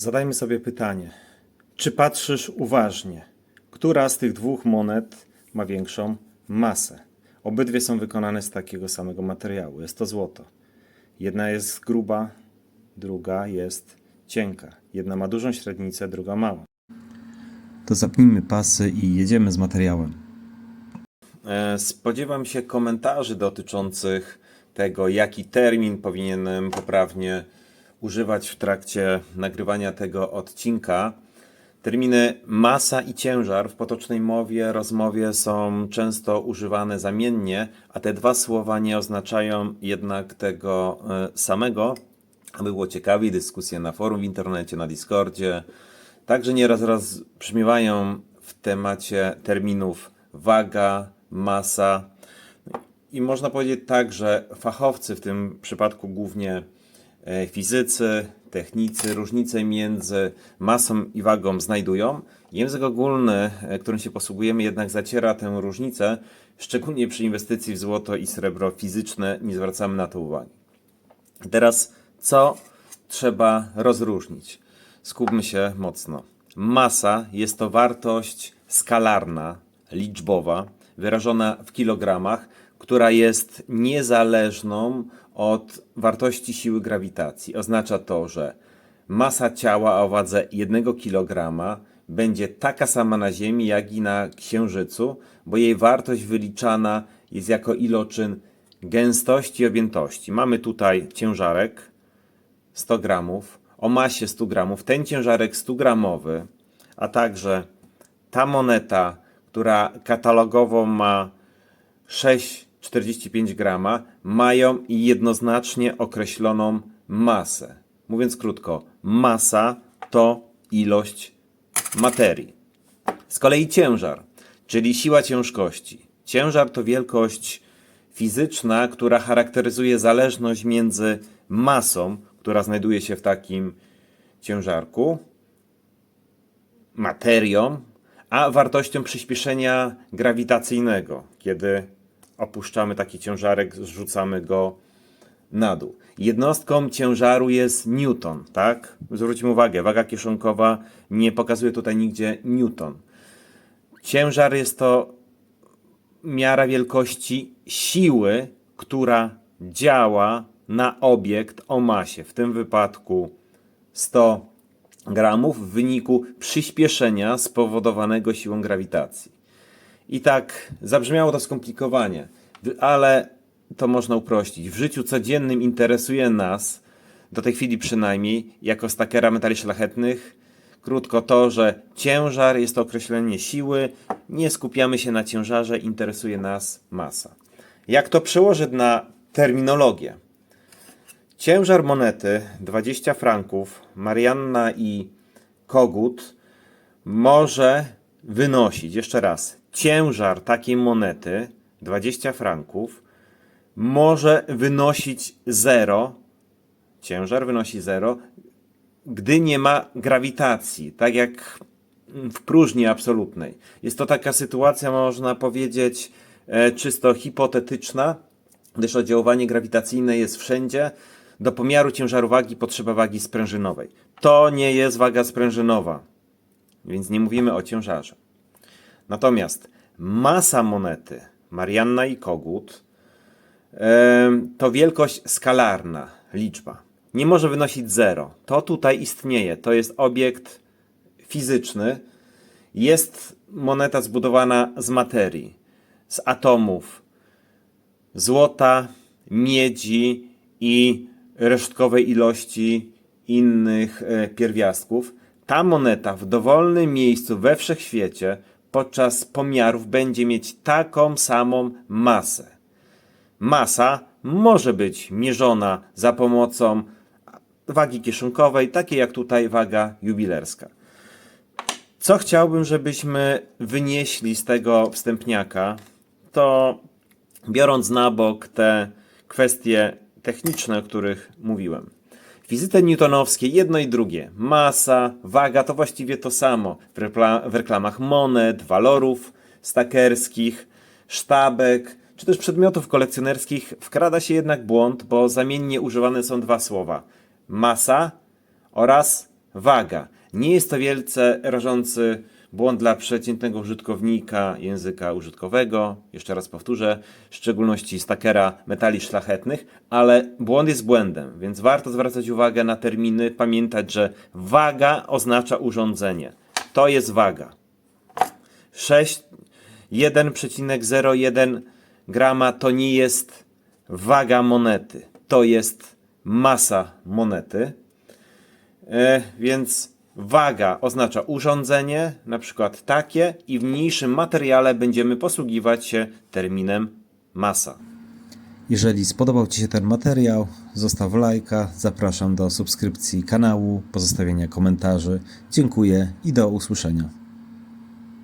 Zadajmy sobie pytanie: czy patrzysz uważnie, która z tych dwóch monet ma większą masę? Obydwie są wykonane z takiego samego materiału. Jest to złoto. Jedna jest gruba, druga jest cienka. Jedna ma dużą średnicę, druga małą. To zapnijmy pasy i jedziemy z materiałem. E, Spodziewam się komentarzy dotyczących tego, jaki termin powinienem poprawnie używać w trakcie nagrywania tego odcinka. Terminy masa i ciężar w potocznej mowie, rozmowie są często używane zamiennie, a te dwa słowa nie oznaczają jednak tego e, samego. Aby było ciekawiej, dyskusje na forum w internecie, na Discordzie, także nieraz raz brzmiewają w temacie terminów waga, masa. I można powiedzieć tak, że fachowcy, w tym przypadku głównie fizycy, technicy, różnice między masą i wagą znajdują. Język ogólny, e, którym się posługujemy, jednak zaciera tę różnicę, szczególnie przy inwestycji w złoto i srebro fizyczne, nie zwracamy na to uwagi. Teraz, co trzeba rozróżnić? Skupmy się mocno. Masa jest to wartość skalarna, liczbowa, wyrażona w kilogramach, która jest niezależną od wartości siły grawitacji. Oznacza to, że masa ciała o wadze 1 kg będzie taka sama na Ziemi, jak i na Księżycu, bo jej wartość wyliczana jest jako iloczyn gęstości i objętości. Mamy tutaj ciężarek 100 gramów, o masie 100 gramów, ten ciężarek 100 gramowy, a także ta moneta, która katalogowo ma 6,45 grama, mają jednoznacznie określoną masę. Mówiąc krótko, masa to ilość materii. Z kolei ciężar, czyli siła ciężkości. Ciężar to wielkość fizyczna, która charakteryzuje zależność między masą, która znajduje się w takim ciężarku, materią, a wartością przyspieszenia grawitacyjnego, kiedy opuszczamy taki ciężarek, zrzucamy go na dół. Jednostką ciężaru jest newton, tak? Zwróćmy uwagę, waga kieszonkowa nie pokazuje tutaj nigdzie newton. Ciężar jest to miara wielkości siły, która działa na obiekt o masie, w tym wypadku 100 gramów w wyniku przyspieszenia spowodowanego siłą grawitacji. I tak zabrzmiało to skomplikowanie, ale to można uprościć. W życiu codziennym interesuje nas, do tej chwili przynajmniej, jako stakera metali szlachetnych, krótko to, że ciężar jest to określenie siły, nie skupiamy się na ciężarze, interesuje nas masa. Jak to przełożyć na terminologię? Ciężar monety 20 franków, Marianna i Kogut może wynosić, jeszcze raz, ciężar takiej monety 20 franków może wynosić 0, ciężar wynosi 0, gdy nie ma grawitacji, tak jak w próżni absolutnej. Jest to taka sytuacja, można powiedzieć, e, czysto hipotetyczna, gdyż oddziaływanie grawitacyjne jest wszędzie. Do pomiaru ciężaru wagi potrzeba wagi sprężynowej. To nie jest waga sprężynowa, więc nie mówimy o ciężarze. Natomiast masa monety Marianna i Kogut to wielkość skalarna, liczba. Nie może wynosić zero. To tutaj istnieje. To jest obiekt fizyczny. Jest moneta zbudowana z materii, z atomów złota, miedzi i resztkowej ilości innych e, pierwiastków. Ta moneta w dowolnym miejscu we wszechświecie podczas pomiarów będzie mieć taką samą masę. Masa może być mierzona za pomocą wagi kieszonkowej, takiej jak tutaj waga jubilerska. Co chciałbym, żebyśmy wynieśli z tego wstępniaka, to biorąc na bok te kwestie techniczne, o których mówiłem. Wizyty newtonowskie, jedno i drugie, masa, waga to właściwie to samo. W, rekla- w reklamach monet, walorów stakerskich, sztabek, czy też przedmiotów kolekcjonerskich. Wkrada się jednak błąd, bo zamiennie używane są dwa słowa: masa oraz waga. Nie jest to wielce rażący błąd dla przeciętnego użytkownika języka użytkowego, jeszcze raz powtórzę, w szczególności stakera metali szlachetnych, ale błąd jest błędem, więc warto zwracać uwagę na terminy, pamiętać, że waga oznacza urządzenie. To jest waga. 6, 1,01 grama to nie jest waga monety, to jest masa monety. E, więc waga oznacza urządzenie, na przykład takie, i w mniejszym materiale będziemy posługiwać się terminem masa. Jeżeli spodobał Ci się ten materiał, zostaw lajka, zapraszam do subskrypcji kanału, pozostawienia komentarzy. Dziękuję i do usłyszenia.